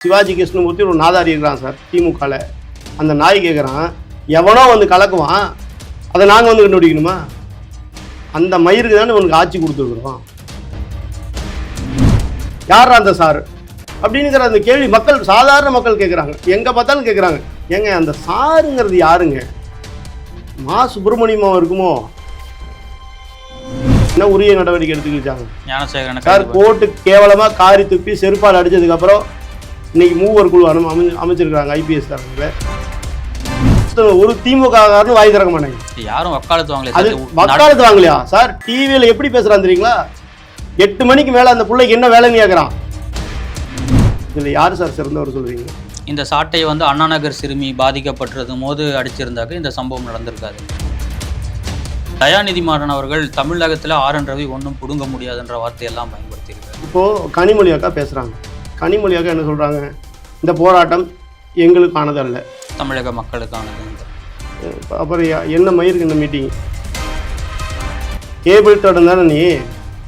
சிவாஜி கிருஷ்ணமூர்த்தி ஒரு நாதாரி இருக்கிறான் சார் திமுகவில் அந்த நாய் கேட்குறான் எவனோ வந்து கலக்குவான் அதை நாங்கள் வந்து கண்டுபிடிக்கணுமா? அந்த மயிருக்கு தானே உனக்கு ஆட்சி கொடுத்துருக்குறோம். யார் அந்த சார்? அப்படிங்கிற அந்த கேள்வி மக்கள் சாதாரண மக்கள் கேட்குறாங்க எங்கே பார்த்தாலும் கேட்குறாங்க ஏங்க அந்த சாருங்கிறது யாருங்க? மா சுப்பிரமணியமா இருக்குமோ? என்ன உரிய நடவடிக்கை எடுத்துக்கிட்டாங்க சார் கோர்ட்டு கேவலமா காரி துப்பி செருப்பால் அடிச்சதுக்கு அப்புறம் இன்னைக்கு மூவர் குழு அனு அமை அமைச்சிருக்காங்க ஐபிஎஸ் காரங்கள ஒரு திமுக காரனும் வாய் திறக்க மாட்டாங்க. யாரும் வக்காலத்து வாங்கல அது வக்காலத்து வாங்கலையா? சார் டிவியில எப்படி பேசுறான் தெரியுங்களா? எட்டு மணிக்கு மேல அந்த பிள்ளைக்கு என்ன வேலைன்னு கேட்கறான் இதுல யாரு சார் சிறந்தவர் சொல்றீங்க? இந்த சாட்டை வந்து அண்ணா நகர் சிறுமி பாதிக்கப்பட்டது போது அடிச்சிருந்தாக்க இந்த சம்பவம் நடந்திருக்காது. தயாநிதி மாறன் அவர்கள் தமிழகத்துல ஆர் என் ரவி ஒன்றும் புடுங்க முடியாதுன்ற வார்த்தையெல்லாம் பயன்படுத்தியிருக்காரு. இப்போ கனிமொழி அக்கா பேசுறாங்க. கனிமொழி அக்கா என்ன சொல்றாங்க? இந்த போராட்டம் எங்களுக்கானதல்ல. தமிழக மக்களுக்கானது. அப்புறம் என்ன மயிருக்கு இந்த மீட்டிங் கேபிள் திருடன் தானே நீ?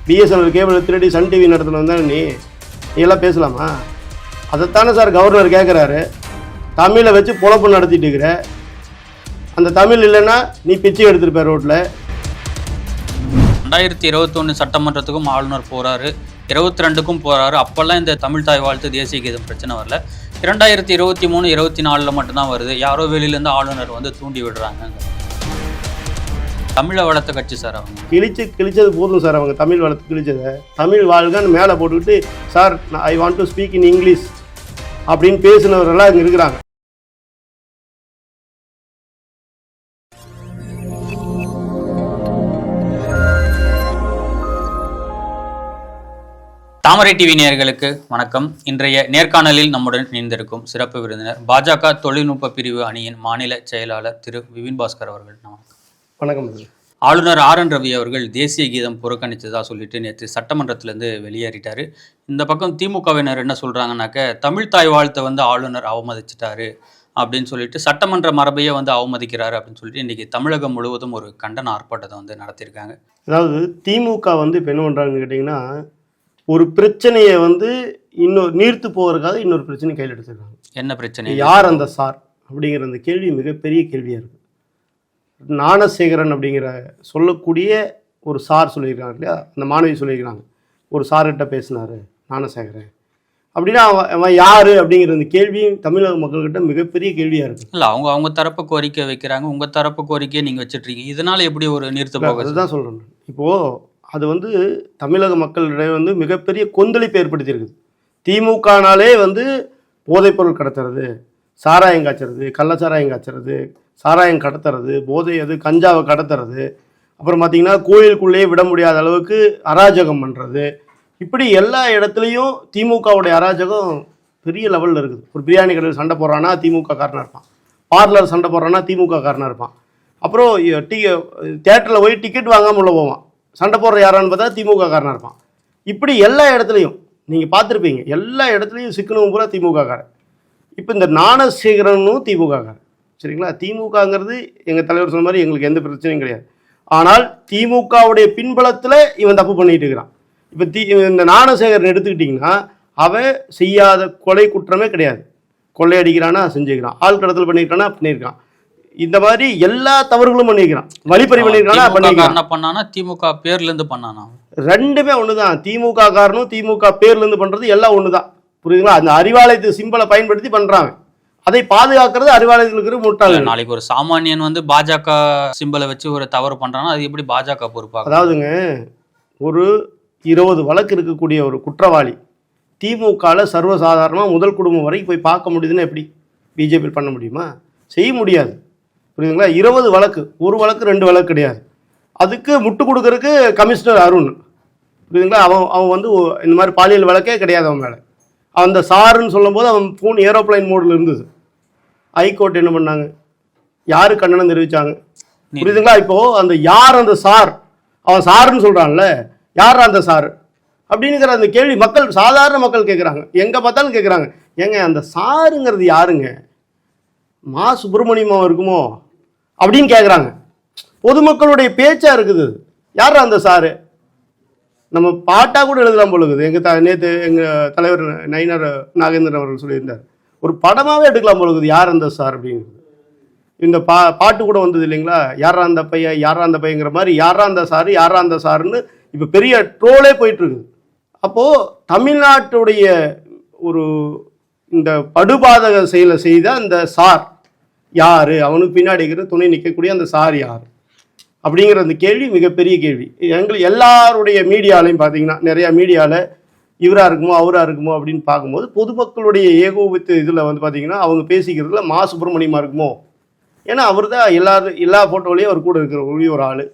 பிஎஸ்என்எல் கேபிள் திருடி சன் டிவி நடத்தினவன் தானே நீ? நீ எல்லாம் பேசலாமா? அதைத்தானே சார் கவர்னர் கேட்குறாரு தமிழை வச்சு பொழப்பு நடத்திட்டு இருக்கிற. அந்த தமிழ் இல்லைன்னா நீ பிச்சை எடுத்திருப்ப ரோட்டில் ரெண்டாயிரத்தி இருபத்தொன்று சட்டமன்றத்துக்கும் ஆளுநர் போறாரு. இருபத்தி ரெண்டுக்கும் போகிறாரு அப்போல்லாம் இந்த தமிழ் தாய் வாழ்த்து தேசிய கீதம் பிரச்சனை வரல. இரண்டாயிரத்தி இருபத்தி மூணு இருபத்தி நாலில் மட்டும்தான் வருது. யாரோ வெளியிலேருந்து ஆளுநர் வந்து தூண்டி விடுறாங்க. தமிழை வளர்த்த கட்சி சார் அவங்க. கிழிச்சு கிழிச்சது போதும் சார் அவங்க. தமிழ் வளர்த்து கிழிச்சதை. தமிழ் வாழ்கன்னு மேலே போட்டுக்கிட்டு sir I want to speak in English அப்படின்னு பேசினவரெல்லாம் இங்கே இருக்கிறாங்க. தாமரை டிவி நேயர்களுக்கு வணக்கம். இன்றைய நேர்காணலில் நம்முடன் இணைந்திருக்கும் சிறப்பு விருந்தினர் பாஜக தொழில்நுட்ப பிரிவு அணியின் மாநில செயலாளர் திரு விபின் பாஸ்கர் அவர்கள். வணக்கம். ஆளுநர் ஆர் என் ரவி அவர்கள் தேசிய கீதம் புறக்கணித்ததா சொல்லிட்டு நேற்று சட்டமன்றத்திலேருந்து வெளியேறிட்டாரு. இந்த பக்கம் திமுகவினர் என்ன சொல்றாங்கன்னாக்க தமிழ் தாய் வாழ்த்தை வந்து ஆளுநர் அவமதிச்சிட்டாரு அப்படின்னு சொல்லிட்டு சட்டமன்ற மரபையே வந்து அவமதிக்கிறாரு அப்படின்னு சொல்லிட்டு இன்னைக்கு தமிழகம் முழுவதும் ஒரு கண்டன ஆர்ப்பாட்டத்தை வந்து நடத்தியிருக்காங்க. அதாவது திமுக வந்து இப்போ என்ன பண்ணுறாங்கன்னு கேட்டிங்கன்னா ஒரு பிரச்சனையை வந்து இன்னொரு நீர்த்து போவதற்காக இன்னொரு பிரச்சனை கையில் எடுத்துருக்காங்க. என்ன பிரச்சனை? யார் அந்த சார்? அப்படிங்கிற அந்த கேள்வி மிகப்பெரிய கேள்வியாக இருக்குது ஞானசேகரன் அப்படிங்கிற சொல்லக்கூடிய ஒரு சார் சொல்லியிருக்காங்க இல்லையா? அந்த மாணவி சொல்லியிருக்காங்க. ஒரு சார்கிட்ட பேசினாரு ஞானசேகரன். அப்படின்னா அவன் அவன் யார்? அப்படிங்கிற அந்த கேள்வியும் தமிழக மக்கள்கிட்ட மிகப்பெரிய கேள்வியாக இருக்குது இல்ல அவங்க அவங்க தரப்பு கோரிக்கை வைக்கிறாங்க. உங்க தரப்பு கோரிக்கையை நீங்க வச்சிட்டு இருக்கீங்க இதனால எப்படி ஒரு நிறுத்த போக அதுதான் சொல்கிறேன் இப்போது அது வந்து தமிழக மக்களிடையே வந்து மிகப்பெரிய கொந்தளிப்பு ஏற்படுத்தியிருக்குது. திமுகனாலே வந்து போதைப்பொருள் கடத்துறது சாராயம் காய்ச்சறது கள்ளச்சாராயம் காய்ச்சறது சாராயம் கடத்துறது போதை அது கஞ்சாவை கடத்துறது அப்புறம் பார்த்திங்கன்னா கோயிலுக்குள்ளேயே விட முடியாத அளவுக்கு அராஜகம் பண்ணுறது இப்படி எல்லா இடத்துலையும் திமுகவுடைய அராஜகம் பெரிய லெவலில் இருக்குது. ஒரு பிரியாணி கடையில் சண்டை போடுறான்னா திமுக காரனாக இருப்பான். பார்லர் சண்டை போடுறான்னா திமுக காரனாக இருப்பான். அப்புறம் டி தேட்டரில் போய் டிக்கெட் வாங்காமல் உள்ள போவான். சண்டை போடுற யாரான்னு பார்த்தா திமுக காரனாக இருப்பான். இப்படி எல்லா இடத்துலையும் நீங்கள் பார்த்துருப்பீங்க எல்லா இடத்துலையும் சிக்கனவும் பூரா திமுக காரன். இப்போ இந்த ஞானசேகரனும் திமுக காரன். சரிங்களா? திமுகங்கிறது எங்கள் தலைவர் சொன்ன மாதிரி எங்களுக்கு எந்த பிரச்சனையும் கிடையாது. ஆனால் திமுகவுடைய பின்பலத்தில் இவன் தப்பு பண்ணிட்டு இருக்கிறான். இப்போ தி இந்த ஞானசேகரன் எடுத்துக்கிட்டிங்கன்னா அவன் செய்யாத கொலை குற்றமே கிடையாது. கொள்ளையடிக்கிறானா செஞ்சுக்கிறான். ஆள் கடத்தல் பண்ணியிருக்கானா பண்ணியிருக்கான். இந்த மாதிரி எல்லா தவறுகளும் பண்ணியிருக்கிறான் வழிப்பறி பண்ணியிருக்கானா பண்ணியிருக்கான் பண்ணானா திமுக பேர்ல இருந்து பண்ணானா ரெண்டுமே ஒன்று தான் திமுக காரனும் திமுக பேர்லேருந்து பண்ணுறது எல்லாம் ஒன்று தான் புரியுதுங்களா? அந்த அறிவாலயத்து சிம்பலை பயன்படுத்தி பண்ணுறாங்க அதை பாதுகாக்கிறது இல்ல, முட்டாள் நாளைக்கு ஒரு சாமானியன் வந்து பாஜக சிம்பலை வச்சு ஒரு தவறு பண்றானா அது எப்படி பாஜக பொறுப்பாக அதாவதுங்க ஒரு இருபது வழக்கு இருக்கக்கூடிய ஒரு குற்றவாளி திமுகவில் சர்வசாதாரணமாக முதல் குடும்பம் வரைக்கும் போய் பார்க்க முடியுதுன்னா எப்படி? பிஜேபி பண்ண முடியுமா? செய்ய முடியாது. புரியுதுங்களா? இருபது வழக்கு. ஒரு வழக்கு ரெண்டு வழக்கு கிடையாது. அதுக்கு முட்டு கொடுக்கறதுக்கு கமிஷனர் அருண். புரியுதுங்களா? அவன் அவன் வந்து இந்த மாதிரி பாலியல் வழக்கே கிடையாது அவன் மேலே. அந்த சாருன்னு சொல்லும்போது அவன் ஃபோன் ஏரோப்ளைன் மோடில் இருந்தது. ஹைகோர்ட் என்ன பண்ணாங்க? யாரு கண்டனம் தெரிவிச்சாங்க? புரியுதுங்களா? இப்போ அந்த யார் அந்த சார்? அவன் சாருன்னு சொல்றான்ல யார் அந்த சார்? அப்படிங்கிற அந்த கேள்வி மக்கள் சாதாரண மக்கள் கேட்குறாங்க எங்க பார்த்தாலும் கேட்குறாங்க ஏங்க அந்த சாருங்கிறது யாருங்க? மா சுப்பிரமணியமா இருக்குமோ? அப்படின்னு கேட்குறாங்க பொதுமக்களுடைய பேச்சா இருக்குது. யார் அந்த சாரு? நம்ம பாட்டாக கூட எழுதலாம் பொழுது எங்கள் த நேற்று எங்கள் தலைவர் நயினார் நாகேந்திரன் அவர்கள் சொல்லியிருந்தார். ஒரு படமாகவே எடுக்கலாம் போலுக்குது யார் அந்த சார் அப்படிங்கிறது. இந்த பா பாட்டு கூட வந்தது இல்லைங்களா? யாரா அந்த பையன் யாரா அந்த பையங்கிற மாதிரி யாரா அந்த சாரு யாரா அந்த சாருன்னு இப்போ பெரிய ட்ரோலே போயிட்டு இருக்குது அப்போது தமிழ்நாட்டுடைய ஒரு இந்த படுபாதக செயலை செய்த அந்த சார் யார்? அவனுக்கு பின்னாடி இருக்கிற துணை நிற்கக்கூடிய அந்த சார் யார்? அப்படிங்கிற அந்த கேள்வி மிகப்பெரிய கேள்வி. எங்களுக்கு எல்லாருடைய மீடியாலையும் பார்த்தீங்கன்னா நிறையா மீடியாவில் இவராக இருக்குமோ அவராக இருக்குமோ அப்படின்னு பார்க்கும்போது பொதுமக்களுடைய ஏகோபித்த இதில் வந்து பார்த்தீங்கன்னா அவங்க பேசிக்கிறதுல மா சுப்பிரமணியமாக இருக்குமோ? ஏன்னா அவர் தான் எல்லா எல்லா ஃபோட்டோலையும் அவர் கூட இருக்கிற ஒரு ஆள்.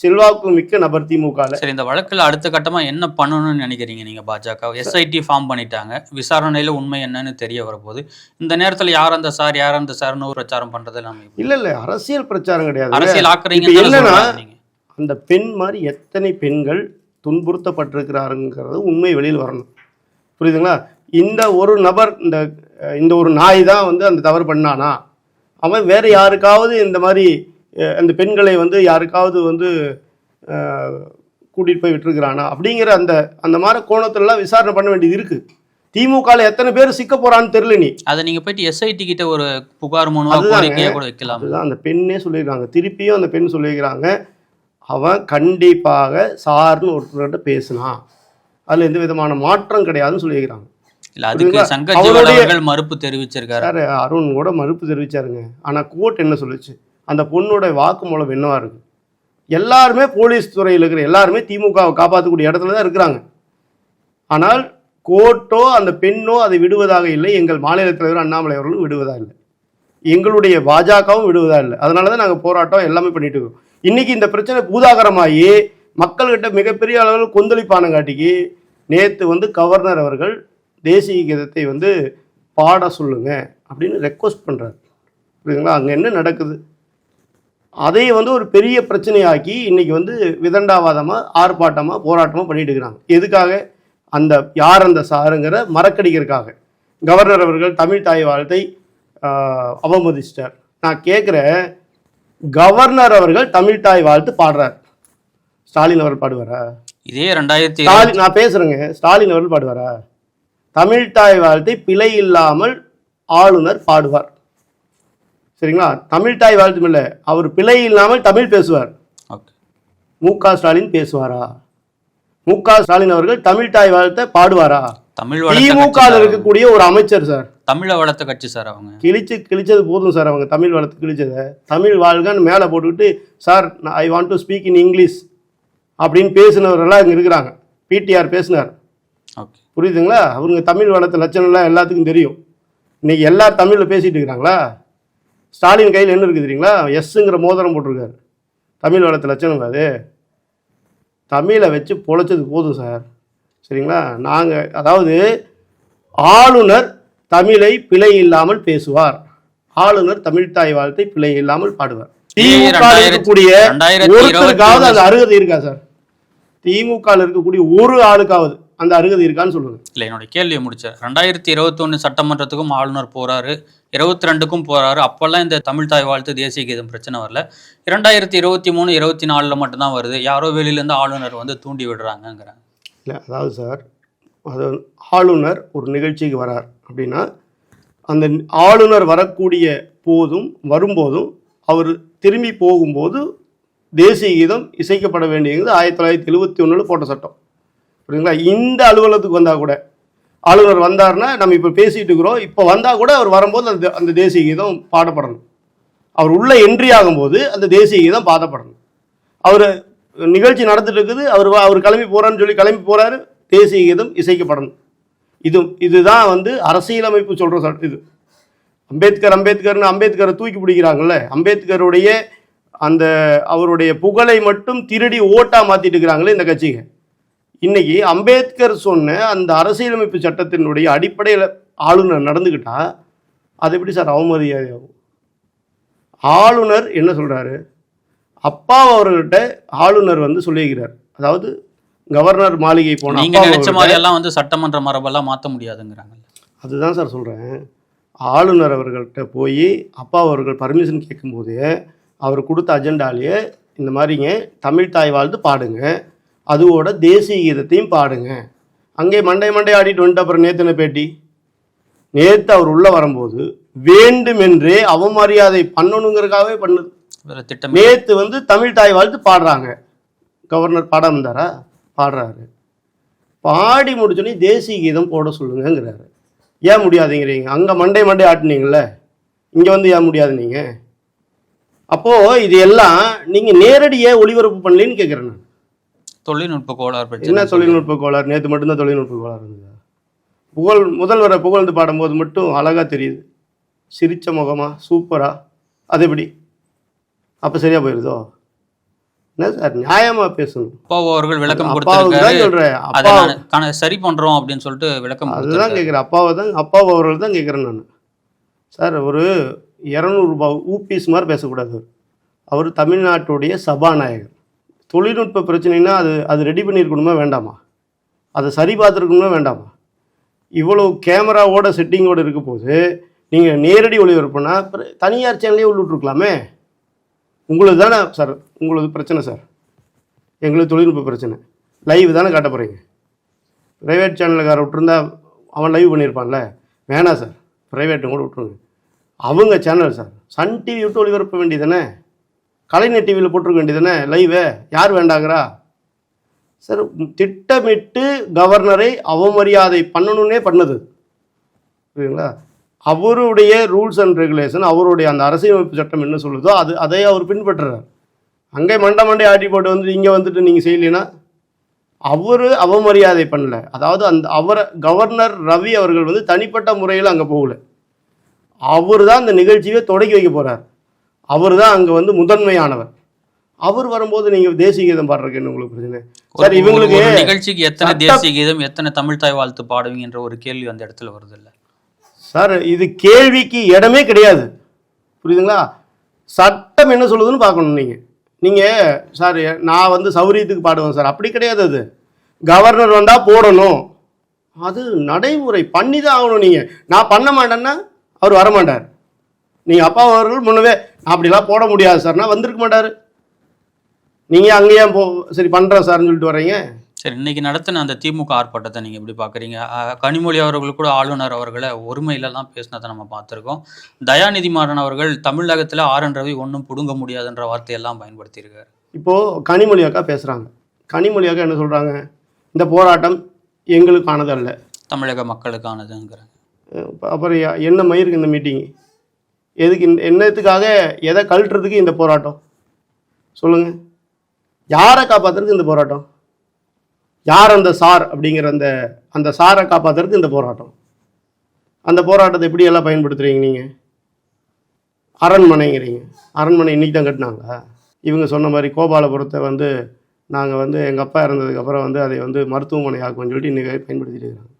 செல்வாக்கு மிக்க நபர் திமுகவில் சரி இந்த வழக்குல அடுத்த கட்டமா என்ன பண்ணணும்னு நினைக்கிறீங்க நீங்க பாஜக? எஸ்ஐடி ஃபார்ம் பண்ணிட்டாங்க. விசாரணையில உண்மை என்னன்னு தெரிய வரப்போகுது. இந்த நேரத்துல யார் அந்த சார் யார் அந்த சார்னு ஒரு பிரச்சாரம் பண்றது எப்படி? இல்லை இல்லை. அரசியல் பிரச்சாரம் கிடையாது. அரசியல் சொல்றாங்க நீங்க. அந்த பெண் மாதிரி எத்தனை பெண்கள் துன்புறுத்தப்பட்டிருக்கிறாருங்கிறது உண்மை வெளியில் வரணும். புரியுதுங்களா? இந்த ஒரு நபர் இந்த இந்த ஒரு நாய் தான் வந்து அந்த தவறு பண்ணானா? அவன் வேற யாருக்காவது இந்த மாதிரி அந்த பெண்களை வந்து யாருக்காவது வந்து அஹ், கூட்டிட்டு போய் விட்டுருக்கிறானா? அப்படிங்கிற அந்த அந்த மாதிரி கோணத்துலலாம் விசாரணை பண்ண வேண்டியது இருக்கு. திமுகவில் எத்தனை பேர் சிக்க போறான்னு தெரியல நீ அதை நீங்க போயிட்டு எஸ்ஐடி கிட்ட ஒரு புகார். கோரிக்கையா கூட வைக்கலாம். அதுதான் அந்த பெண்ணே சொல்லியிருக்காங்க. திருப்பியும் அந்த பெண் சொல்லியிருக்கிறாங்க. அவன் கண்டிப்பாக சார்னு ஒருத்தர்கிட்ட பேசினான். அதில் எந்த விதமான மாற்றம் கிடையாதுன்னு சொல்லியிருக்கிறாங்க. இல்ல அதுக்கு? சங்கர் மறுப்பு தெரிவிச்சிருக்காரு. சார் அருண் கூட மறுப்பு தெரிவிச்சாருங்க. ஆனால் கோர்ட் என்ன சொல்லுச்சு? அந்த பொண்ணுடைய வாக்குமூலம் என்னவா இருக்கு? எல்லாருமே போலீஸ் துறையில் இருக்கிற எல்லாருமே திமுகவை காப்பாற்றக்கூடிய இடத்துல தான் இருக்கிறாங்க. ஆனால் கோர்ட்டோ அந்த பெண்ணோ அதை விடுவதாக இல்லை. எங்கள் மாநில தலைவர் அண்ணாமலை அவர்களும் விடுவதா இல்லை. எங்களுடைய பாஜகவும் விடுவதா இல்லை. அதனால தான் நாங்கள் போராட்டம் எல்லாமே பண்ணிட்டு இருக்கோம். இன்னைக்கு இந்த பிரச்சனை பூதாகரமாகி மக்கள்கிட்ட மிகப்பெரிய அளவில் கொந்தளிப்பானங்காட்டிக்கு நேற்று வந்து கவர்னர் அவர்கள் தேசிய கீதத்தை வந்து பாட சொல்லுங்க அப்படின்னு ரெக்வஸ்ட் பண்ணுறாரு புரியுதுங்களா? அங்கே என்ன நடக்குது? அதை வந்து ஒரு பெரிய பிரச்சனையாக்கி இன்னைக்கு வந்து விதண்டாவாதமாக ஆர்ப்பாட்டமாக போராட்டமாக பண்ணிட்டு இருக்கிறாங்க. எதுக்காக? அந்த யார் அந்த சாருங்கிற மறக்கடிக்கிறதுக்காக. கவர்னர் அவர்கள் தமிழ் தாய் வாழ்த்தை அவமதிச்சிட்டார். நான் கேட்குறேன் கவர்னர் அவர்கள் தமிழ் தாய் வாழ்த்து பாடுறார். ஸ்டாலின் அவர்கள் பாடுவாரா? இதே ரெண்டாயிரத்தி ஸ்டாலின் நான் பேசுறேங்க. ஸ்டாலின் அவர்கள் பாடுவாரா? தமிழ் தாய் வாழ்த்தை பிழை இல்லாமல் ஆளுநர் பாடுவார். சரிங்களா? தமிழ் தாய் வாழ்த்தும் இல்லை. அவர் பிழை இல்லாமல் தமிழ் பேசுவார். மு க ஸ்டாலின் பேசுவாரா? மு க ஸ்டாலின் அவர்கள் தமிழ் தாய் வாழ்த்தை பாடுவாரா? தமிழ் திமுக இருக்கக்கூடிய ஒரு அமைச்சர் சார். தமிழ வளர்த்த கட்சி சார் அவங்க. கிழிச்சு கிழிச்சது போதும் சார் அவங்க. தமிழ் வளர்த்து கிழிச்சதை. தமிழ் வாழ்கன்னு மேலே போட்டுக்கிட்டு sir I want to speak in English அப்படின்னு பேசினவரெல்லாம் இங்கே இருக்கிறாங்க. பிடிஆர் பேசினார். ஓகே. புரியுதுங்களா? அவங்க தமிழ் வளர்த்த லட்சணம்லாம் எல்லாத்துக்கும் தெரியும். இன்னைக்கு எல்லாரும் தமிழில் பேசிட்டு இருக்கிறாங்களா? ஸ்டாலின் கையில் என்ன இருக்குது தெரியுங்களா? எஸ்ஸுங்கிற மோதிரம் போட்டிருக்காரு. தமிழ் வளர்த்த லட்சணம் அது. தமிழை வச்சு பொழைச்சது போதும் சார் சரிங்களா? நாங்கள் அதாவது ஆளுநர் தமிழை பிழை இல்லாமல் பேசுவார். ஆளுநர் தமிழ் தாய் வாழ்த்தை பிழை இல்லாமல் பாடுவார். திமுக இருக்கக்கூடிய ஒருத்தருக்காவது அந்த அருகதை இருக்கா சார் திமுக இருக்கக்கூடிய ஒரு ஆளுக்காவது அந்த அருகதை இருக்கான்னு சொல்லுங்க. இல்லை என்னோட கேள்வியை முடிச்சேன் ரெண்டாயிரத்தி இருபத்தொன்னு சட்டமன்றத்துக்கும் ஆளுநர் போறாரு. இருபத்தி ரெண்டுக்கும் போறாரு. அப்பெல்லாம் இந்த தமிழ் தாய் வாழ்த்து தேசிய கீதம் பிரச்சனை வரல. இரண்டாயிரத்தி இருபத்தி மூணு இருபத்தி நாலுல மட்டும்தான் வருது. யாரோ வெளியிலேருந்து ஆளுநர் வந்து தூண்டி விடுறாங்கங்கிறாங்க. இல்லை அதாவது சார் அது ஆளுநர் ஒரு நிகழ்ச்சிக்கு வரார் அப்படின்னா அந்த ஆளுநர் வரக்கூடிய போதும் வரும்போதும் அவர் திரும்பி போகும்போது தேசிய கீதம் இசைக்கப்பட வேண்டியது ஆயிரத்தி தொள்ளாயிரத்தி எழுபத்தி ஒன்றில் போட்ட சட்டம். புரியுதுங்களா? இந்த அலுவலகத்துக்கு வந்தால் கூட. ஆளுநர் வந்தாருன்னா நம்ம இப்போ பேசிட்டு இருக்கிறோம். இப்போ வந்தால் கூட அவர் வரும்போது அந்த அந்த தேசிய கீதம் பாடப்படணும். அவர் உள்ளே என்ட்ரி ஆகும்போது அந்த தேசிய கீதம் பாடப்படணும். அவர் நிகழ்ச்சி நடந்துட்டு இருக்குது. அவர் வா- அவர் கிளம்பி போகிறான்னு சொல்லி கிளம்பி போகிறாரு தேசிய கீதம் இசைக்கப்படணும். இது இதுதான் வந்து அரசியலமைப்பு சொல்கிற சட்ட இது. அம்பேத்கர் அம்பேத்கர்னு அம்பேத்கரை தூக்கி பிடிக்கிறாங்கல்ல. அம்பேத்கருடைய அந்த அவருடைய புகழை மட்டும் திருடி ஓட்டாக மாற்றிட்டு இருக்கிறாங்களே இந்த கட்சிங்க. இன்னைக்கு அம்பேத்கர் சொன்ன அந்த அரசியலமைப்பு சட்டத்தினுடைய அடிப்படையில் ஆளுநர் நடந்துக்கிட்டா அது எப்படி சார் அவமரியாதையாகும்? ஆளுநர் என்ன சொல்றாரு? அப்பா அவர்கிட்ட ஆளுநர் வந்து சொல்லியிருக்கிறார். அதாவது கவர்னர் மாளிகை போன நீங்க அப்பா நினைச்ச அவர்கிட்ட- மாதிரி எல்லாம் வந்து சட்டமன்ற மரபெல்லாம் மாத்த முடியாதுங்கிறாங்க அதுதான் சார் சொல்கிறேன் ஆளுநர் அவர்கள்ட்ட போய் அப்பா அவர்கள் பர்மிஷன் கேட்கும்போது அவர் கொடுத்த அஜெண்டாலேயே இந்த மாதிரிங்க தமிழ் தாய் வாழ்த்து பாடுங்க. அதுவோட தேசிய கீதத்தையும் பாடுங்க. அங்கே மண்டை மண்டை ஆடிட்டு வந்துட்டு அப்புறம் நேத்து என்ன பேட்டி? நேத்து அவர் உள்ள வரும்போது வேண்டுமென்றே அவமரியாதை பண்ணணுங்கிறதுக்காகவே பண்ணுது. நேத்து வந்து தமிழ் தாய் வாழ்த்து பாடுறாங்க. கவர்னர் பாடம் இருந்தாரா பாடுறாரு. பாடி முடிச்சோடனே தேசிய கீதம் போட சொல்லுங்கங்கிறாரு. ஏன் முடியாதுங்கிறீங்க? அங்கே மண்டை மண்டை ஆட்டுனீங்கல்ல? இங்கே வந்து ஏன் முடியாது நீங்கள் அப்போது இது எல்லாம் நீங்கள் நேரடியாக ஒளிபரப்பு பண்ணலன்னு கேட்குறேன் நான். தொழில்நுட்ப கோளாறு பிரச்சனை என்ன தொழில்நுட்ப கோளாறு? நேற்று மட்டும்தான் தொழில்நுட்ப கோளாறு இருந்ததா. புகழ் முதல்வரை புகழ்ந்து பாடும்போது மட்டும் அழகாக தெரியுது. சிரிச்ச முகமா சூப்பரா? அது எப்படி? அப்போ சரியா போயிருதோ? என்ன சார் நியாயமா பேசணும். அப்பாவு அவர்கள் விளக்கம் கொடுத்திருக்காரு. அப்பா சரி பண்றோம் அப்படின்னு சொல்லிட்டு விளக்கம் அதுதான். கேட்குறேன் அப்பாவை தான் அப்பாவை அவர்கள் தான் கேட்குறேன் நான். சார் ஒரு இரநூறுபா ஊபிஸ் மாதிரி பேசக்கூடாது. அவர் தமிழ்நாட்டுடைய சபாநாயகர். தொழில்நுட்ப பிரச்சனைனா அது அது ரெடி பண்ணியிருக்கணுமா வேண்டாமா? அதை சரி பார்த்துருக்கணுமா வேண்டாமா? இவ்வளோ கேமராவோட செட்டிங்கோடு இருக்க போது நீங்கள் நேரடி ஒளிபரப்புனா அப்புறம் தனியார் சேனலே உள்ளிட்ருக்கலாமே உங்களுக்கு தானே சார் உங்களது பிரச்சனை சார் எங்களுக்கு தொழில்நுட்ப பிரச்சனை. லைவ் தானே காட்ட போகிறீங்க ப்ரைவேட் சேனலுக்கார விட்டுருந்தா அவன் லைவ் பண்ணியிருப்பான்ல? வேணாம் சார் ப்ரைவேட்டும் கூட விட்டுருங்க. அவங்க சேனல் சார் சன் டிவி விட்டு ஒளிபரப்ப வேண்டியதானே கலைஞர் டிவியில் போட்டிருக்க வேண்டியதுனே லைவே யார் வேண்டாங்கிறா? சார் திட்டமிட்டு கவர்னரை அவமரியாதை பண்ணணுன்னே பண்ணது. புரியுங்களா அவருடைய ரூல்ஸ் அண்ட் ரெகுலேஷன் அவருடைய அந்த அரசியலமைப்பு சட்டம் என்ன சொல்லுதோ அது அதை அவர் பின்பற்றுறார். அங்கே மண்டை மண்டை ஆட்டி போட்டு வந்து இங்கே வந்துட்டு நீங்கள் செய்யலைன்னா அவர் அவமரியாதை பண்ணல. அதாவது அந்த அவரை கவர்னர் ரவி அவர்கள் வந்து தனிப்பட்ட முறையில் அங்கே போகல. அவர் தான் அந்த நிகழ்ச்சியை தொடங்கி வைக்க போகிறார் அவர் தான் அங்கே வந்து முதன்மையானவர். அவர் வரும்போது நீங்கள் தேசிய கீதம் பாடுறதுக்கு உங்களுக்கு பிரச்சனை? சார் இவங்களுக்கு நிகழ்ச்சிக்கு எத்தனை தேசிய கீதம் எத்தனை தமிழ் தாய் வாழ்த்து பாடுவீங்கன்ற ஒரு கேள்வி அந்த இடத்துல வருது இல்ல? சார் இது கேள்விக்கு இடமே கிடையாது. புரியுதுங்களா? சட்டம் என்ன சொல்லுதுன்னு பார்க்கணும் நீங்கள் நீங்கள் சார் நான் வந்து சௌரியத்துக்கு பாடுவேன் சார். அப்படி கிடையாது அது. கவர்னர் வந்தால் போடணும். அது நடைமுறை. பண்ணி தான் ஆகணும் நீங்கள் நான் பண்ண மாட்டேன்னா அவர் வரமாட்டார். நீங்கள் அப்பா அவர்கள் முன்னவே "நான் அப்படிலாம் போட முடியாது சார்னா வந்திருக்க மாட்டார். நீங்கள் அங்கேயே போ சரி பண்ணுறேன் சார்னு சொல்லிட்டு வர்றீங்க. சரி இன்னைக்கு நடத்தின அந்த திமுக ஆர்ப்பாட்டத்தை நீங்க எப்படி பாக்குறீங்க? அஹ், கனிமொழி அவர்கள் கூட ஆளுநர் அவர்களை ஒருமையிலலாம் பேசினதை நம்ம பார்த்திருக்கோம். தயாநிதி மாறன் அவர்கள் தமிழகத்துல ஆர் என் ரவி ஒன்றும் புடுங்க முடியாதுன்ற வார்த்தையெல்லாம் பயன்படுத்தியிருக்காரு. இப்போது கனிமொழி அக்கா பேசுகிறாங்க கனிமொழி அக்கா என்ன சொல்கிறாங்க இந்த போராட்டம் எங்களுக்கானது அல்ல தமிழக மக்களுக்கானதுங்கிறாங்க. அப்ப- அப்புறம் என்ன மயிருக்கு இந்த மீட்டிங் எதுக்கு என்னத்துக்காக எதை கழட்டுறதுக்கு இந்த போராட்டம்? சொல்லுங்கள் யாரை காப்பாற்றுறதுக்கு இந்த போராட்டம்? யார் அந்த சார் அப்படிங்கிற அந்த அந்த சாரை காப்பாற்றுறதுக்கு இந்த போராட்டம்? அந்த போராட்டத்தை எப்படி எல்லாம் பயன்படுத்துகிறீங்க நீங்கள் அரண்மனைங்கிறீங்க. அரண்மனை இன்னைக்கு தான் கட்டினாங்களா இவங்க சொன்ன மாதிரி கோபாலபுரத்தை வந்து நாங்கள் வந்து எங்கள் அப்பா இறந்ததுக்கப்புறம் வந்து அதை வந்து மருத்துவமனை ஆக்குவோம்னு சொல்லிட்டு இன்றைக்கி பயன்படுத்திட்டு இருக்காங்க.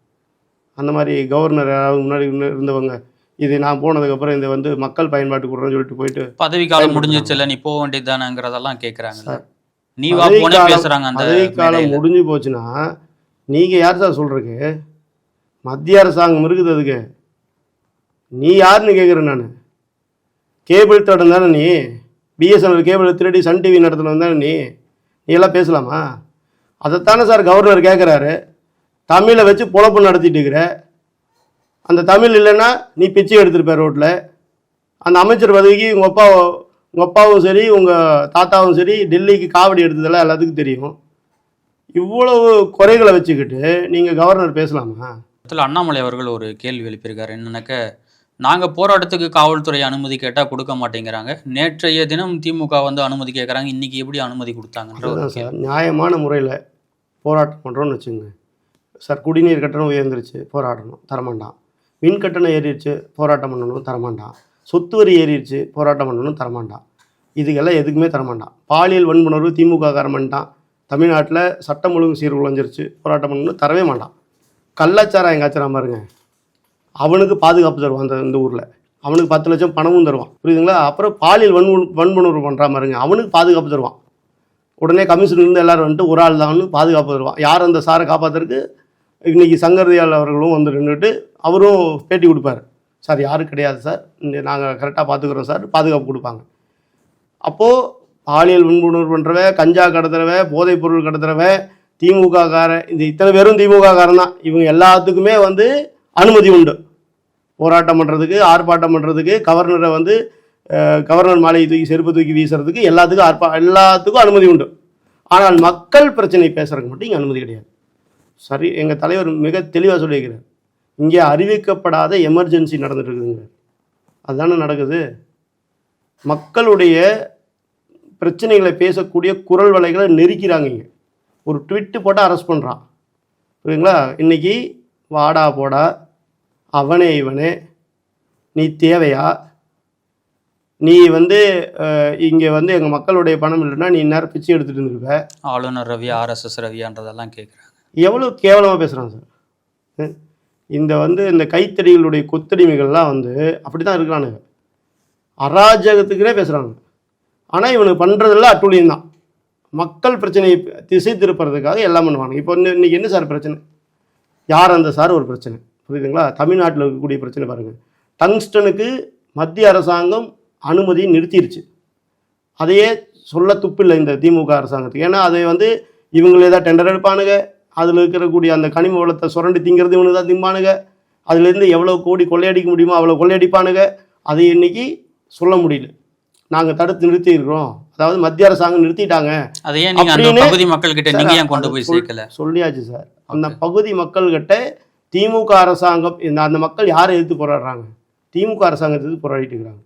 அந்த மாதிரி கவர்னர் யாராவது முன்னாடி இருந்தவங்க இது நான் போனதுக்கப்புறம் இந்த வந்து மக்கள் பயன்பாட்டுக்கு விட்றோன்னு சொல்லிட்டு போயிட்டு பதவி காலம் முடிஞ்சிச்சுல நீ போக வேண்டியதுதானங்கிறதெல்லாம் கேட்குறாங்க நீ வா போனே அந்த பதவி காலம். முடிஞ்சு போச்சுன்னா நீங்கள் யார் சார் சொல்கிறதுக்கு மத்திய அரசாங்கம் இருக்குது அதுக்கு. நீ யாருன்னு கேட்குறேன் நான். கேபிள் தடம் தானே நீ? பிஎஸ்என்எல் கேபிள் திருடி சன் டிவி நடத்தினவன் தானே நீ? நீ எல்லாம் பேசலாமா? அதைத்தானே சார் கவர்னர் கேட்குறாரு தமிழை வச்சு பொழப்பு நடத்திட்டு இருக்கிற அந்த தமிழ் இல்லைன்னா நீ பிச்சை எடுத்திருப்ப ரோட்டில் அந்த அமைச்சர் பதவிக்கு உங்கள் அப்பா உங்கள் அப்பாவும் சரி உங்கள் தாத்தாவும் சரி டெல்லிக்கு காவடி எடுத்ததெல்லாம் எல்லாத்துக்கும் தெரியும். இவ்வளவு குறைகளை வச்சுக்கிட்டு நீங்கள் கவர்னர் பேசலாமா? இடத்துல அண்ணாமலை அவர்கள் ஒரு கேள்வி எழுப்பியிருக்காரு. என்னன்னாக்க நாங்க போராட்டத்துக்கு காவல்துறை அனுமதி கேட்டா கொடுக்க மாட்டேங்கிறாங்க. நேற்றைய தினம் திமுக வந்து அனுமதி கேட்கறாங்க இன்னைக்கு எப்படி அனுமதி கொடுத்தாங்கன்ற கேள்வி சார். நியாயமான முறையில் போராட்டம் பண்ணுறோன்னு வச்சுங்க சார் குடிநீர் கட்டணம் உயர்ந்துருச்சு. போராடணும். தரமாட்டான். மின் கட்டணம் ஏறிடுச்சு போராட்டம் பண்ணணும் தரமாட்டான். சொத்து வரி ஏறிடுச்சு போராட்டம் பண்ணணும் தரமாட்டான். இதுக்கெல்லாம் எதுக்குமே தரமாட்டான். பாலியல் வன்புணர்வு திமுக காரமன்ட்டான் தமிழ்நாட்டில் சட்டம் ஒழுங்கு சீர்குலைஞ்சிருச்சு போராட்டம் பண்ணணும் தரவே மாட்டான். கள்ளாச்சாரம் எங்காச்சாரம் பாருங்க. அவனுக்கு பாதுகாப்பு தருவான் அந்த இந்த ஊரில். அவனுக்கு பத்து லட்சம் பணமும் தருவான். புரியுதுங்களா? அப்புறம் பாலியல் வன்பு வன்புணர்வு பண்ணுற மாதிரிங்க அவனுக்கு பாதுகாப்பு தருவான். உடனே கமிஷன்லேருந்து எல்லோரும் வந்துட்டு ஒரு ஆள் தான் பாதுகாப்பு தருவான். யார் அந்த சாரை காப்பாற்றுறதுக்கு இன்றைக்கி சங்கரதியால் அவர்களும் வந்து நின்றுட்டு அவரும் பேட்டி கொடுப்பாரு. சார் யாரும் கிடையாது சார். நாங்கள் கரெக்டாக பார்த்துக்குறோம் சார். பாதுகாப்பு கொடுப்பாங்க. அப்போது பாலியல் வன்புணர்வு பண்ணுறவ கஞ்சா கடத்துறவ போதைப் பொருள் கடத்துறவ திமுக காரன் இந்த இத்தனை பேரும் திமுக காரன் தான். இவங்க எல்லாத்துக்குமே வந்து அனுமதி உண்டு. போராட்டம் பண்ணுறதுக்கு ஆர்ப்பாட்டம் பண்ணுறதுக்கு கவர்னரை வந்து கவர்னர் மாலையை தூக்கி செருப்பு தூக்கி வீசுறதுக்கு எல்லாத்துக்கும் ஆர்ப்பா எல்லாத்துக்கும் அனுமதி உண்டு. ஆனால் மக்கள் பிரச்சனை பேசுறதுக்கு மட்டும் இங்கே அனுமதி கிடையாது. சரி எங்கள் தலைவர் மிக தெளிவாக சொல்லியிருக்கிறார். இங்கே அறிவிக்கப்படாத எமர்ஜென்சி நடந்துட்டு இருக்குதுங்க அதுதானே நடக்குது? மக்களுடைய பிரச்சனைகளை பேசக்கூடிய குரல் வலைகளை நெருக்கிறாங்க இங்கே. ஒரு ட்விட்டு போட்டால் அரெஸ்ட் பண்ணுறான் புரியுதுங்களா? இன்னைக்கு வாடா போடா அவனே இவனே நீ தேவையா? நீ வந்து இங்கே வந்து எங்கள் மக்களுடைய பணம் இல்லைன்னா நீ நேரம் பிச்சை எடுத்துகிட்டு இருந்திருப்ப. ஆளுநர் ரவி ஆர்எஸ்எஸ் ரவியான்றதெல்லாம் கேட்குறாங்க எவ்வளோ கேவலமாக பேசுகிறான் சார்? இந்த வந்து இந்த கைத்தடிகளுடைய கொத்தடிமைகள்லாம் வந்து அப்படி தான் இருக்கிறானுங்க. அராஜகத்துக்குனே பேசுகிறாங்க ஆனால் இவனுக்கு பண்ணுறதெல்லாம் அட்டுழியம் தான் மக்கள் பிரச்சனையை திசை திருப்புறதுக்காக எல்லாம் பண்ணுவாங்க இப்போ வந்து இன்றைக்கி என்ன சார் பிரச்சனை? யார் அந்த சார்? ஒரு பிரச்சனை. புரியுதுங்களா? தமிழ்நாட்டில் இருக்கக்கூடிய பிரச்சனை பாருங்கள் டங்ஸ்டனுக்கு மத்திய அரசாங்கம் அனுமதியை நிறுத்திடுச்சு அதையே சொல்ல துப்பில்லை இந்த திமுக அரசாங்கத்துக்கு. ஏன்னா அதை வந்து இவங்களே தான் டெண்டர் எடுப்பானுங்க. அதில் இருக்கக்கூடிய அந்த கனிம வளத்தை சுரண்டி திங்கிறது இவனுக்கு தான் திம்பானுங்க. அதுலேருந்து எவ்வளோ கோடி கொள்ளையடிக்க முடியுமோ அவ்வளோ கொள்ளையடிப்பானுங்க. அதை இன்னைக்கு சொல்ல முடியல. நாங்கள் தடுத்து நிறுத்தி இருக்கிறோம். அதாவது மத்திய அரசாங்கம் நிறுத்திட்டாங்க. பகுதி மக்கள் கிட்ட நீங்க ஏன் கொண்டு போய் சேர்க்கல? சொல்லியாச்சு சார். அந்த பகுதி மக்கள்கிட்ட திமுக அரசாங்கம் இந்த அந்த மக்கள் யாரை எதிர்த்து போராடுறாங்க? திமுக அரசாங்கத்தை எதிர்த்து போராடிட்டு இருக்கிறாங்க.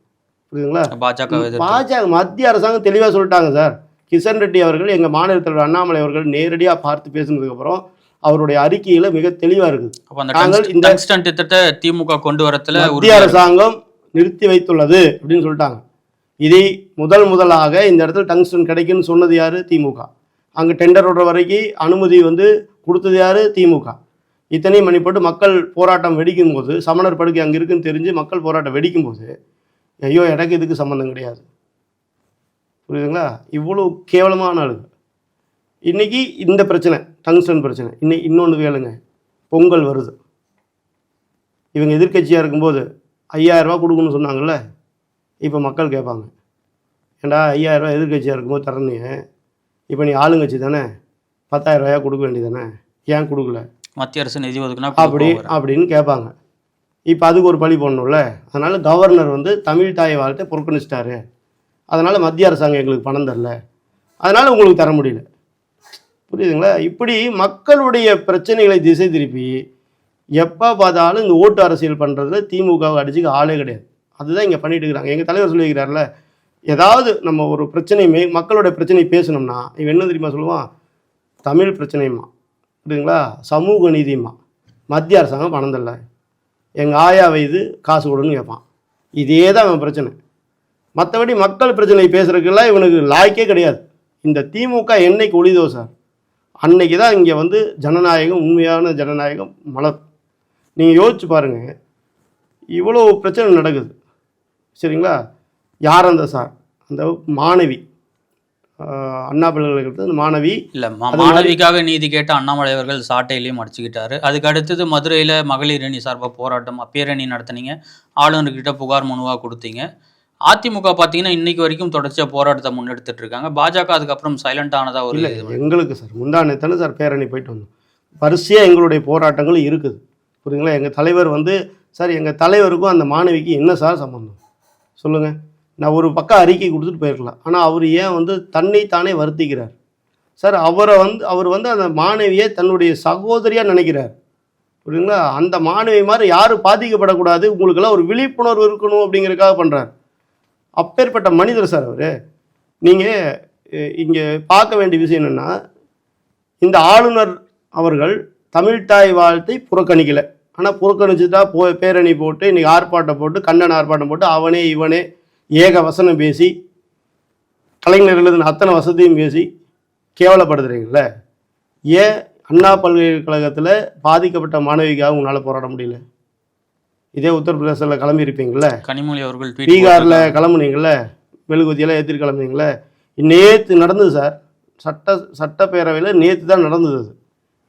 புரியுதுங்களா? பாஜக பாஜக மத்திய அரசாங்கம் தெளிவாக சொல்லிட்டாங்க சார். கிஷன் ரெட்டி அவர்கள் எங்கள் மாநில தலைவர் அண்ணாமலை அவர்கள் நேரடியாக பார்த்து பேசுனதுக்கப்புறம் அவருடைய அறிக்கையில் மிக தெளிவாக இருக்குது. நாங்கள் இந்த- திட்டத்தை திமுக கொண்டு வரத்துல மத்திய. அரசாங்கம் நிறுத்தி வைத்துள்ளது அப்படின்னு சொல்லிட்டாங்க. இதை முதல் முதலாக இந்த இடத்துல டங்ஸ்டன் கிடைக்குன்னு சொன்னது யாரு? திமுக. அங்கே டெண்டர் விடுற வரைக்கும் அனுமதி வந்து கொடுத்தது யாரு? திமுக. இத்தனையும் பண்ணி போட்டு மக்கள் போராட்டம் வெடிக்கும் போது சமணர் படுக்கை அங்கே இருக்குன்னு தெரிஞ்சு மக்கள் போராட்டம் வெடிக்கும் போது ஐயோ எனக்கு இதுக்கு சம்மந்தம் கிடையாது. புரியுதுங்களா? இவ்வளோ கேவலமான ஆளுங்க. இன்னைக்கு இந்த பிரச்சனை டங்ஸ்டன் பிரச்சனை. இன்னைக்கு இன்னொன்று கேளுங்க. பொங்கல் வருது. இவங்க எதிர்க்கட்சியாக இருக்கும்போது ஐயாயிரம் ரூபாய் கொடுக்கணும்னு சொன்னாங்கல்ல? இப்போ மக்கள் கேட்பாங்க. ஏண்டா ஐயாயிரம் ரூபாய் எதிர்க்கட்சியாக இருக்கும்போது தரணுங்க இப்போ நீ ஆளுங்கட்சி தானே? பத்தாயிரம் ரூபாயா கொடுக்க வேண்டியதானே ஏன் கொடுக்கல? மத்திய அரசு நிதி ஒதுக்குனா அப்படி. அப்படின்னு கேட்பாங்க. இப்போ அதுக்கு ஒரு பழி போடணும்ல? அதனால் கவர்னர் வந்து தமிழ் தாய் வாழ்த்தை புறக்கணிச்சிட்டாரு. அதனால் மத்திய அரசாங்கம் எங்களுக்கு பணம் தரல. அதனால் உங்களுக்கு தர முடியல. புரியுதுங்களா? இப்படி மக்களுடைய பிரச்சனைகளை திசை திருப்பி எப்போ பார்த்தாலும் இந்த ஓட்டு அரசியல் பண்ணுறதுல திமுகவை அடிச்சுக்க ஆளே கிடையாது. அதுதான் இங்கே பண்ணிட்டு இருக்கிறாங்க. எங்கள் தலைவர் சொல்லியிருக்கிறார்ல ஏதாவது நம்ம ஒரு பிரச்சனை மே மக்களோட பிரச்சனை பேசணும்னா இவன் என்ன தெரியுமா சொல்லுவான்? தமிழ் பிரச்சனையுமா புரியுதுங்களா? சமூக நீதியுமா மத்திய அரசாங்கம் பணம் தரல. எங்கள் ஆயா வயது காசு கொடுன்னு கேட்பான். இதே தான் அவன் பிரச்சனை. மற்றபடி மக்கள் பிரச்சனை பேசுறதுக்கெல்லாம் இவனுக்கு லாய்க்கே கிடையாது. இந்த திமுக என்னைக்கு ஒளிதோ சார் அன்னைக்கு தான் இங்கே வந்து ஜனநாயகம் உண்மையான ஜனநாயகம் மலர் நீங்கள் யோசிச்சு பாருங்கள் இவ்வளோ பிரச்சனை நடக்குது. சரிங்களா? யார் அந்த சார்? அந்த மாணவி. அண்ணா பல்கலைக்கழகத்தில் மாணவி. இல்ல மாணவிக்காக நீதி கேட்ட அண்ணாமலை அவர்கள் சாட்டையிலையும் அடிச்சுக்கிட்டாரு அதுக்கு அடுத்தது மதுரையில மகளிர் அணி சார்பா போராட்டம் அப்பேரணி நடத்துனீங்க. ஆளுநர்கிட்ட புகார் மனுவா கொடுத்தீங்க. அதிமுக பாத்தீங்கன்னா இன்னைக்கு வரைக்கும் தொடர்ச்சியா போராட்டத்தை முன்னெடுத்துட்டு இருக்காங்க. பாஜக அதுக்கப்புறம் சைலண்ட் ஆனதா ஒரு இல்லை எங்களுக்கு சார் முந்தா நேத்தானே சார் பேரணி போயிட்டு வந்தோம். வரிசையாக எங்களுடைய போராட்டங்கள் இருக்குது. புரியுதுங்களா? எங்கள் தலைவர் வந்து சார் எங்கள் தலைவருக்கும் அந்த மாணவிக்கு என்ன சார் சம்பந்தம்? சொல்லுங்கள் நான் ஒரு பக்கம் அறிக்கை கொடுத்துட்டு போயிருக்கலாம். ஆனால் அவர் ஏன் வந்து தன்னை தானே வருத்திக்கிறார்? சார் அவரை வந்து அவர் வந்து அந்த மாணவியை தன்னுடைய சகோதரியாக நினைக்கிறார். புரியுதுங்களா? அந்த மாணவி மாதிரி யாரும் பாதிக்கப்படக்கூடாது. உங்களுக்கெல்லாம் ஒரு விழிப்புணர்வு இருக்கணும் அப்படிங்கிறதுக்காக பண்ணுறார் அப்பேற்பட்ட மனிதர் சார் அவர். நீங்கள் இங்கே பார்க்க வேண்டிய விஷயம் என்னென்னா இந்த ஆளுநர் அவர்கள் தமிழ்தாய் வாழ்த்தை புறக்கணிக்கலை. ஆனால் புறக்கணிச்சுட்டா போ பேரணி போட்டு இன்றைக்கி ஆர்ப்பாட்டம் போட்டு கண்ணன் ஆர்ப்பாட்டம் போட்டு அவனே இவனே ஏக வசனம் பேசி கலைஞர் அத்தனை வசதியும் பேசி கேவலப்படுத்துறீங்கள ஏன் அண்ணா பல்கலைக்கழகத்தில் பாதிக்கப்பட்ட மாணவிக்காக உங்களால் போராட முடியல? இதே உத்தரப்பிரதேசத்தில் கிளம்பியிருப்பீங்கள்ல கனிமொழி அவர்கள் பீகாரில். கிளம்புனீங்களே மெழுகுவத்தியெல்லாம் ஏற்றிட்டு கிளம்புனீங்களே நேற்று நடந்தது சார். சட்ட சட்டப்பேரவையில் நேற்று தான் நடந்தது அது.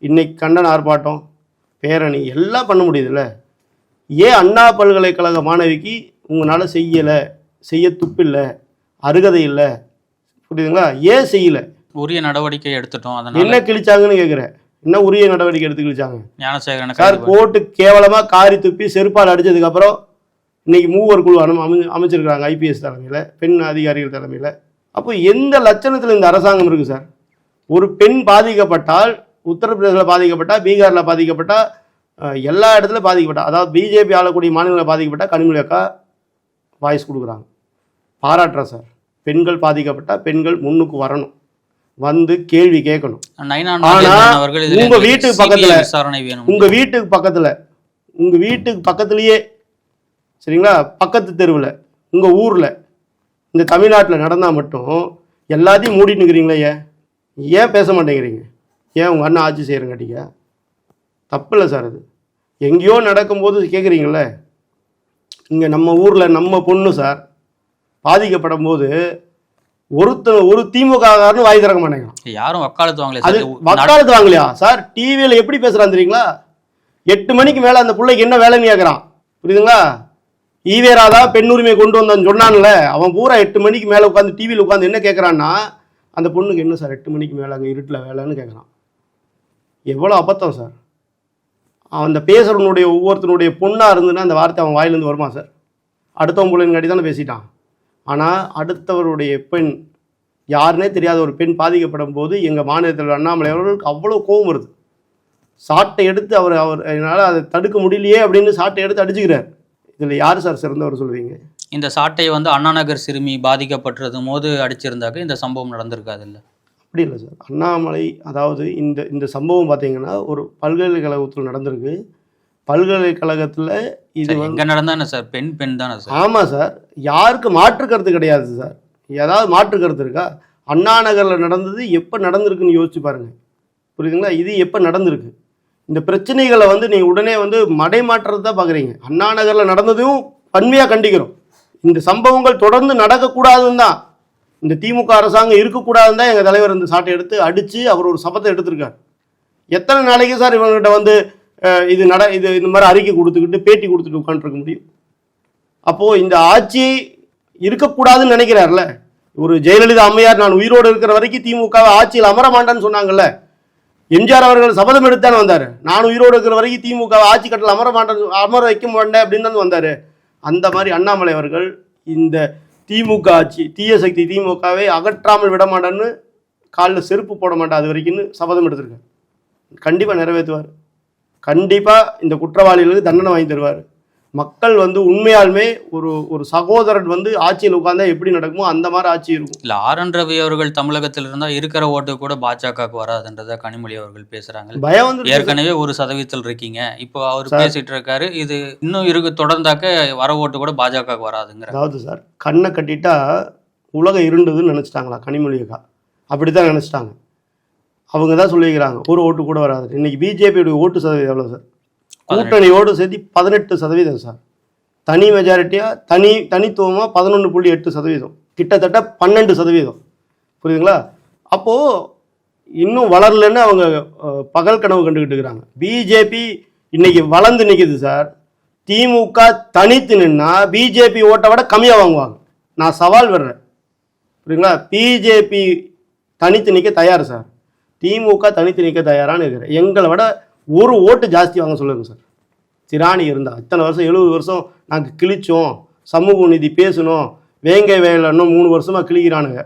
இன்னைக்கு கண்டன ஆர்ப்பாட்டம் பேரணி எல்லாம் பண்ண முடியுதுல்ல? ஏன் அண்ணா பல்கலைக்கழக மாணவிக்கு உங்களால் செய்யலை? செய்ய துப்பில்லை அருகதை இல்லை? புரியுதுங்களா? ஏன் செய்யல? உரிய நடவடிக்கை எடுத்துட்டோம் என்ன கிழிச்சாங்கன்னு கேட்குறேன் என்ன உரிய நடவடிக்கை எடுத்து கிழிச்சாங்க ஞானசேகரனை சார் கோர்ட்டு கேவலமா காரி துப்பி செருப்பால் அடிச்சதுக்கு அப்புறம் இன்னைக்கு மூவர் குழு அனு அமைஞ்சு அமைச்சிருக்கிறாங்க ஐபிஎஸ் தலைமையில் பெண் அதிகாரிகள் தலைமையில். அப்போ எந்த லட்சணத்தில் இந்த அரசாங்கம் இருக்கு சார்? ஒரு பெண் பாதிக்கப்பட்டால் உத்தரப்பிரதேசத்தில் பாதிக்கப்பட்டா பீகாரில் பாதிக்கப்பட்டா அஹ், எல்லா இடத்துல பாதிக்கப்பட்டா அதாவது பிஜேபி ஆளக்கூடிய மாநிலங்களில் பாதிக்கப்பட்டா கனிமொழி அக்கா வாய்ஸ் கொடுக்குறாங்க. பாராட்டுறேன் சார். பெண்கள் பாதிக்கப்பட்டா பெண்கள் முன்னுக்கு வரணும். வந்து கேள்வி கேட்கணும். உங்க வீட்டுக்கு பக்கத்துல- விசாரணை வேணும் உங்க வீட்டுக்கு பக்கத்துல உங்க வீட்டுக்கு பக்கத்துலயே சரிங்களா? பக்கத்து தெருவில் உங்க ஊர்ல இந்த தமிழ்நாட்டில் நடந்தா மட்டும் எல்லாத்தையும் மூடிட்டு இருக்கிறீங்களே ஏன்? ஏன் பேச மாட்டேங்கிறீங்க? ஏன் உங்கள் அண்ணன் ஆட்சி செய்கிறங்காட்டிங்க தப்பு இல்லை சார் அது. எங்கேயோ நடக்கும்போது கேட்குறீங்களே இங்கே நம்ம ஊரில் நம்ம பொண்ணு சார் பாதிக்கப்படும் போது ஒருத்தர் ஒரு திமுககாரனு வாய் திறக்க மாட்டேங்கிறான். யாரும் வக்காலத்து வாங்கல அது வக்காலத்து வாங்கலையா? சார் டிவியில் எப்படி பேசுறான் தெரியுங்களா? எட்டு மணிக்கு மேல அந்த பிள்ளைக்கு என்ன வேலைன்னு கேட்குறான் புரியுதுங்களா? ஈவேராதா பெண் உரிமை கொண்டு வந்தான்னு சொன்னான்ல. அவன் பூரா எட்டு மணிக்கு மேலே உட்காந்து டிவியில் உட்காந்து என்ன கேட்குறான்னா அந்த பொண்ணுக்கு என்ன சார் எட்டு மணிக்கு மேலே அங்கே இருட்டில் வேலைன்னு கேட்குறான் எவ்வளோ அபத்தம் சார். அந்த பேசுகிறவனுடைய ஒவ்வொருத்தனுடைய பொண்ணாக இருந்துன்னா அந்த வார்த்தை அவன் வாயிலேருந்து வருமா சார்? அடுத்தவன் பிள்ளைங்காட்டி தானே பேசிட்டான். ஆனால் அடுத்தவருடைய பெண் யாருனே தெரியாத ஒரு பெண் பாதிக்கப்படும் போது எங்கள் மாநிலத்தில் அண்ணாமலை அவர்களுக்கு அவ்வளோ கோபம் வருது. சாட்டை எடுத்து அவர் அவர் என்னால் அதை தடுக்க முடியலையே அப்படின்னு சாட்டை எடுத்து அடிச்சுக்கிறார். இதில் யார் சார் சிறந்தவர் சொல்லுவீங்க? இந்த சாட்டை வந்து அண்ணா நகர் சிறுமி பாதிக்கப்பட்டிருந்தும் போது அடிச்சிருந்தாக்க இந்த சம்பவம் நடந்திருக்காது இல்ல. அப்படி இல்லை சார். அண்ணாமலை அதாவது இந்த இந்த சம்பவம் பார்த்தீங்கன்னா ஒரு பல்கலைக்கழகத்தில் நடந்திருக்கு. பல்கலைக்கழகத்தில் இது எங்க நடந்தா என்ன சார்? பெண் பெண் தானே சார்? ஆமாம் சார். யாருக்கு மாற்று கருத்து கிடையாது சார். ஏதாவது மாற்று கருத்து இருக்கா? அண்ணா நகரில் நடந்தது எப்போ நடந்திருக்குன்னு யோசிச்சு பாருங்க. புரியுதுங்களா? இது எப்போ நடந்திருக்கு? இந்த பிரச்சனைகளை வந்து நீங்கள் உடனே வந்து மடைமாற்றத்தை தான் பார்க்குறீங்க அண்ணா நகரில் நடந்ததையும் வன்மையாக கண்டிக்கிறோம். இந்த சம்பவங்கள் தொடர்ந்து நடக்கக்கூடாதுன்னு தான். இந்த திமுக அரசாங்கம் இருக்கக்கூடாதுன்னு தான் எங்கள் தலைவர் இந்த சாட்டை எடுத்து அடித்து அவர் ஒரு சபத்தை எடுத்திருக்கார். எத்தனை நாளைக்கு சார் இவங்ககிட்ட வந்து இது நட இது இந்த மாதிரி அறிக்கை கொடுத்துக்கிட்டு பேட்டி கொடுத்துட்டு உட்காந்துருக்க முடியும். அப்போது இந்த ஆட்சி இருக்கக்கூடாதுன்னு நினைக்கிறார்ல? ஒரு ஜெயலலிதா அம்மையார் நான் உயிரோடு இருக்கிற வரைக்கும் திமுக ஆட்சியில் அமர மாட்டேன்னு சொன்னாங்கல்ல? எம்ஜிஆர் அவர்கள் சபதம் எடுத்தானே வந்தார். நான் உயிரோடு இருக்கிற வரைக்கும் திமுக ஆட்சி கட்டில் அமர மாட்டேன் அமர வைக்க மாட்டேன் அப்படின்னு தான் வந்தார். அந்த மாதிரி அண்ணாமலை அவர்கள் இந்த திமுக ஆட்சி தீய சக்தி திமுகவை அகற்றாமல் விட மாட்டேன்னு காலில் செருப்பு போட மாட்டேன் அது வரைக்கும்னு சபதம் எடுத்திருக்கேன் கண்டிப்பாக நிறைவேற்றுவார். கண்டிப்பாக இந்த குற்றவாளிகளுக்கு தண்டனை வாங்கி தருவார். மக்கள் வந்து உண்மையாலுமே ஒரு ஒரு சகோதரன் வந்து ஆட்சியில் உட்கார்ந்தா எப்படி நடக்குமோ அந்த மாதிரி ஆட்சி இருக்கும். இல்ல ஆர். என். ரவி அவர்கள் தமிழகத்தில் இருந்தா இருக்கிற ஓட்டு கூட பாஜகவுக்கு வராதுன்றத கனிமொழி அவர்கள் பேசுறாங்க. பயம் வந்து ஏற்கனவே ஒரு சதவீதத்தில் இருக்கீங்க. இப்போ அவர். பேசிட்டு இருக்காரு. இது இன்னும் இருக்கு தொடர்ந்தாக்க வர ஓட்டு கூட பாஜகவுக்கு வராதுங்கிற. அதாவது சார் கண்ணை கட்டிட்டா உலகம் இருண்டதுன்னு நினச்சிட்டாங்களா கனிமொழியக்கா அப்படி தான் நினச்சிட்டாங்க. அவங்க தான் சொல்லிக்கிறாங்க ஒரு ஓட்டு கூட வராது. இன்னைக்கு பிஜேபியுடைய ஓட்டு சதவீதம் எவ்வளோ சார்? கூட்டணியோடு சேர்த்து பதினெட்டு சதவீதம் சார். தனி மெஜாரிட்டியாக தனி தனித்துவமாக பதினொன்று புள்ளி எட்டு சதவீதம். கிட்டத்தட்ட பன்னெண்டு சதவீதம். புரியுதுங்களா? அப்போது இன்னும் வளரலன்னு அவங்க பகல் கனவு கண்டுக்கிட்டு இருக்கிறாங்க. பிஜேபி இன்னைக்கு வளர்ந்து நிற்குது சார். திமுக தனித்து நின்னா பிஜேபி ஓட்டை விட கம்மியாக வாங்குவாங்க. நான் சவால் விடுறேன். புரியுங்களா பிஜேபி தனித்து நிற்க தயார் சார். திமுக தனித்து நிற்க தயாரான்னு இருக்கிறேன். எங்களை விட ஒரு ஓட்டு ஜாஸ்தி வாங்க சொல்லுங்க சார். திராணி இருந்தால் இத்தனை வருஷம் எழுபது வருஷம் நாங்கள் கிழிச்சோம். சமூக நீதி பேசணும். வேங்க வேலைன்னு மூணு வருஷமாக கிழிக்கிறானுங்க.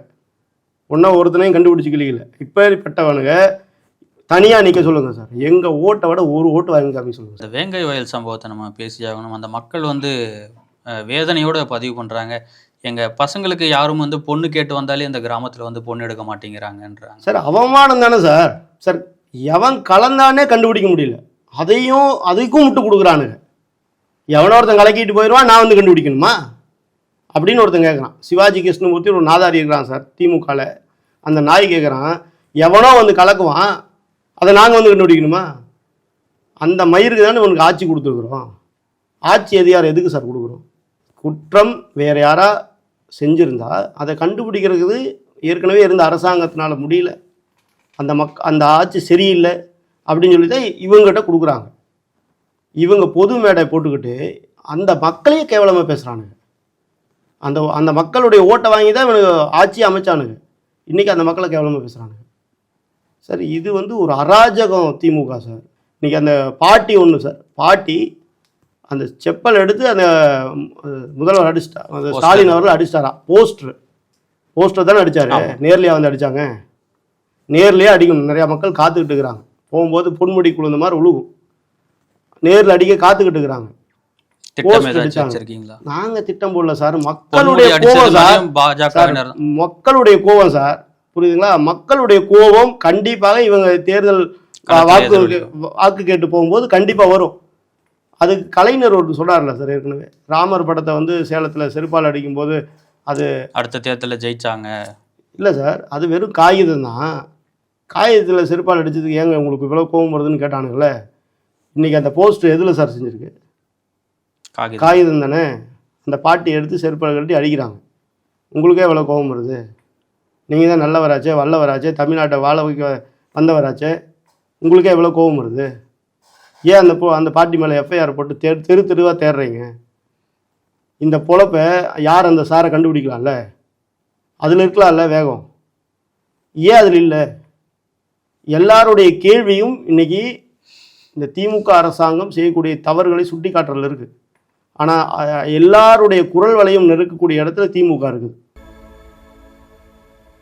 ஒன்றா ஒருத்தனையும் கண்டுபிடிச்சி கிழிக்கல. இப்பேற்பட்டவனுங்க தனியாக நிற்க சொல்லுங்கள் சார். எங்கள் ஓட்டை விட ஒரு ஓட்டு வாங்கி காமி சொல்லுங்கள் சார். வேங்கை வயல் சம்பவத்தை நம்ம பேசியாகணும். அந்த மக்கள் வந்து வேதனையோடு பதிவு பண்ணுறாங்க எங்கள் பசங்களுக்கு யாரும் வந்து பொண்ணு கேட்டு வந்தாலே இந்த கிராமத்தில் வந்து பொண்ணு எடுக்க மாட்டேங்கிறாங்கன்றாங்க. சார் அவமானம் தானே சார். சார் எவன் கலந்தானே கண்டுபிடிக்க முடியல. அதையும் அதுக்கும் விட்டு கொடுக்குறானுங்க. எவனோ ஒருத்தன் கலக்கிட்டு போயிடுவான் நான் வந்து கண்டுபிடிக்கணுமா? அப்படின்னு ஒருத்தன் கேட்குறான் சிவாஜி கிருஷ்ணமூர்த்தி ஒரு நாதாரி இருக்கிறான் சார் திமுகவில் அந்த நாய் கேட்குறான் எவனோ வந்து கலக்குவான் அதை நாங்கள் வந்து கண்டுபிடிக்கணுமா? அந்த மயிருக்கு தானே உனக்கு ஆட்சி கொடுத்துருக்குறோம். ஆட்சி அதிகாரம் எதுக்கு சார் கொடுக்குறோம்? குற்றம் வேறு யாரா செஞ்சுருந்தா அதை கண்டுபிடிக்கிறது ஏற்கனவே இருந்த அரசாங்கத்தினால முடியல. அந்த மக் அந்த ஆட்சி சரியில்லை அப்படின்னு சொல்லி தான் இவங்ககிட்ட கொடுக்குறாங்க. இவங்க பொது மேடை போட்டுக்கிட்டு அந்த மக்களையே கேவலமாக பேசுகிறானுங்க அந்த அந்த மக்களுடைய ஓட்டை வாங்கி தான் இவனுக்கு ஆட்சி அமைச்சானுங்க. இன்றைக்கி அந்த மக்களை கேவலமாக பேசுகிறானுங்க சார் இது வந்து ஒரு அராஜகம் திமுக சார். இன்றைக்கி அந்த பாட்டி ஒன்று சார். பாட்டி அந்த செப்பல் எடுத்து அந்த முதல்வர் அடிச்சிட்டா அந்த ஸ்டாலின் அவர்கள் அடிச்சிட்டாரா? போஸ்டர் போஸ்டர் தானே அடிச்சாரு. நேர்லயா வந்து அடிச்சாங்க. நேர்லயே அடிக்கணும். நிறையா மக்கள் காத்துக்கிட்டு இருக்கிறாங்க. போகும்போது பொன்முடி குழுந்த மாதிரி உழுகும். நேரில் அடிக்க காத்துக்கிட்டு இருக்கிறாங்க. நாங்கள் திட்டம் போடல சார். மக்களுடைய கோவம் சார். மக்களுடைய கோவம் சார். புரியுதுங்களா? மக்களுடைய கோவம் கண்டிப்பாக இவங்க தேர்தல் வாக்கு. வாக்கு கேட்டு போகும்போது கண்டிப்பாக வரும். அதுக்கு கலைஞர் ஒரு சொன்னார்ல சார் ஏற்கனவே. ராமர் படத்தை வந்து சேலத்தில் செருப்பால் அடிக்கும்போது அது அடுத்த தேர்தலில் ஜெயிச்சாங்க. இல்லை சார் அது வெறும் காகிதம் தான். காகிதத்தில் செருப்பால் அடிச்சதுக்கு ஏங்க உங்களுக்கு இவ்வளோ கோவம் வருதுன்னு கேட்டானுங்கள இன்றைக்கி அந்த போஸ்ட் எதில் சார் செஞ்சுருக்கு? காகிதம். காகிதம் தானே? அந்த பாட்டி எடுத்து செருப்பால் கட்டி அடிக்கிறாங்க. உங்களுக்கே எவ்வளோ கோபம் வருது? நீங்கள் தான் நல்லவராச்சே வல்லவராச்சே தமிழ்நாட்டை வாழ வைக்க வந்தவராச்சே உங்களுக்கே எவ்வளோ கோபம் வருது? ஏன் அந்த போ அந்த பாட்டி மேலே எஃப்ஐஆர் போட்டு தெரு தெரு தெருவாக தேடுறீங்க இந்த பொழப்பை யார் அந்த சாரை கண்டுபிடிக்கலாம்ல? அதில் இருக்கலாம்ல வேகம். ஏன் அதில் இல்லை? எல்லாருடைய கேள்வியும் இன்னைக்கு இந்த திமுக அரசாங்கம் செய்யக்கூடிய தவறுகளை சுட்டி காட்டுறதுல இருக்குது ஆனால் எல்லாருடைய குரல் வலையும் நெருக்கக்கூடிய இடத்துல திமுக இருக்குது.